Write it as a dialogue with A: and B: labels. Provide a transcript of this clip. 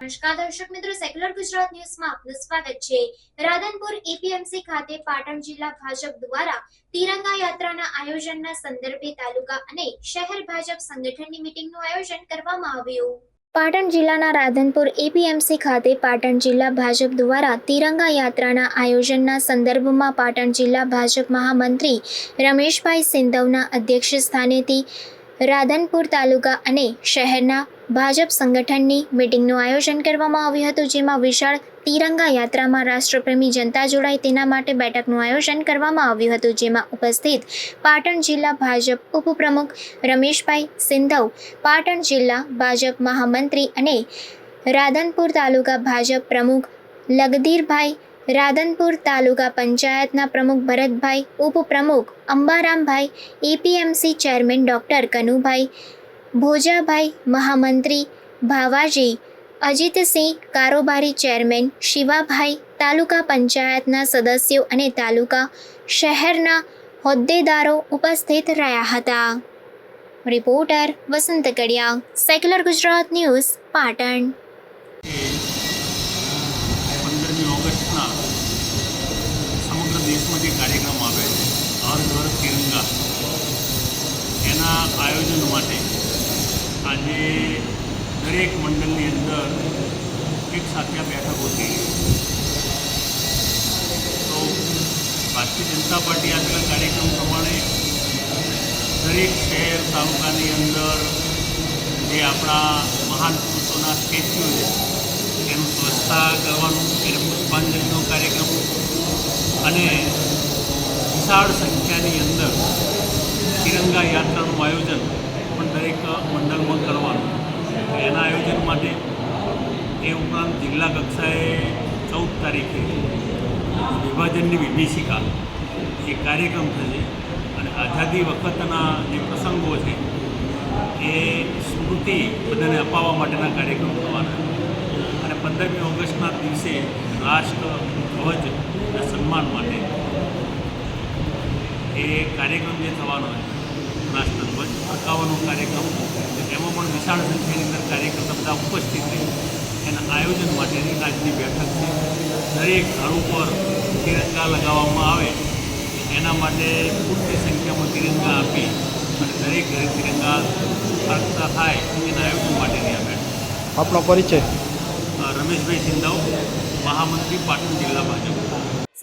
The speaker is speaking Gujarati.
A: નમસ્કાર દર્શક મિત્રો સેક્યુલર ગુજરાત ન્યૂઝમાં આપનું સ્વાગત છે. રાધનપુર એપીએમસી ખાતે પાટણ જિલ્લા ભાજપ દ્વારા તિરંગા યાત્રાના આયોજનના સંદર્ભે તાલુકા અને શહેર ભાજપ સંગઠનની મીટિંગનું આયોજન કરવામાં આવ્યું. પાટણ જિલ્લાના રાધનપુર એપીએમસી ખાતે પાટણ જિલ્લા ભાજપ દ્વારા તિરંગા યાત્રાના આયોજનના સંદર્ભમાં પાટણ જિલ્લા ભાજપ મહામંત્રી રમેશભાઈ સિંધવના અધ્યક્ષ સ્થાનેથી રાધનપુર તાલુકા અને શહેરના ભાજપ સંગઠનની મીટિંગનું આયોજન કરવામાં આવ્યું હતું, જેમાં વિશાળ તિરંગા યાત્રામાં રાષ્ટ્રપ્રેમી જનતા જોડાય તેના માટે બેઠકનું આયોજન કરવામાં આવ્યું હતું, જેમાં ઉપસ્થિત પાટણ જિલ્લા ભાજપ ઉપપ્રમુખ રમેશભાઈ સિંધવ, પાટણ જિલ્લા ભાજપ મહામંત્રી અને રાધનપુર તાલુકા ભાજપ પ્રમુખ લગધીરભાઈ, રાધનપુર તાલુકા પંચાયતના પ્રમુખ ભરતભાઈ, ઉપપ્રમુખ Ambarambhai, APMC chairman doctor Kanubhai Bhojabhai, મહામંત્રી, ભાવાજી, અજીતસિંહ કારોબારી ચેરમેન, શિવાભાઈ તાલુકા પંચાયતના સદસ્યો અને તાલુકા શહેરના હોદ્દેદારો ઉપસ્થિત રહ્યા હતા. રિપોર્ટર વસંત કડિયા, સેક્યુલર ગુજરાત ન્યૂઝ, પાટણ.
B: સમગ્ર દેશમાં જે કાર્યક્રમ આવે છે. હર ઘર તિરંગા. એના આયોજન માટે આજે દરેક મંડળની અંદર એક સાથે બેઠકો થઈ તો ભારતીય જનતા પાર્ટી આપેલા કાર્યક્રમ પ્રમાણે દરેક શહેર, તાલુકાની અંદર જે આપણા મહાન પુરુષોના સ્ટેચ્યુ છે, એનું સ્વચ્છતા કરવાનું, એને પુષ્પાંજલિનો કાર્યક્રમ અને વિશાળ સંખ્યાની અંદર તિરંગા યાત્રાનું આયોજન પણ દરેક મંડળમાં કરવાનું. એના આયોજન માટે એ ઉપરાંત જિલ્લા કક્ષાએ ચૌદ તારીખે વિભાજનની વિભીષિકા એ કાર્યક્રમ થશે અને આઝાદી વખતના જે પ્રસંગો છે એ સ્મૃતિ બધાને અપાવવા માટેના કાર્યક્રમ થવાના. અને પંદરમી ઓગસ્ટના દિવસે રાષ્ટ્ર ધ્વજના સન્માન માટે એ કાર્યક્રમ જે થવાનો છે રાષ્ટ્રધ્વજ ફરકાવવાનો કાર્યક્રમ એમાં પણ વિશાળ સંખ્યાની અંદર કાર્યકર્તા બધા ઉપસ્થિત રહી એના આયોજન માટેની આજની બેઠક છે. દરેક ઘર ઉપર તિરંગા લગાવવામાં આવે એના માટે પૂરતી સંખ્યામાં તિરંગા આપી અને દરેક ઘરે તિરંગા ફરકતા થાય એના આયોજન માટેની આ બેઠક
C: આપણો પરિચય?
B: રમેશભાઈ સિંધાવ મહામંત્રી પાટણ જિલ્લા ભાજપ.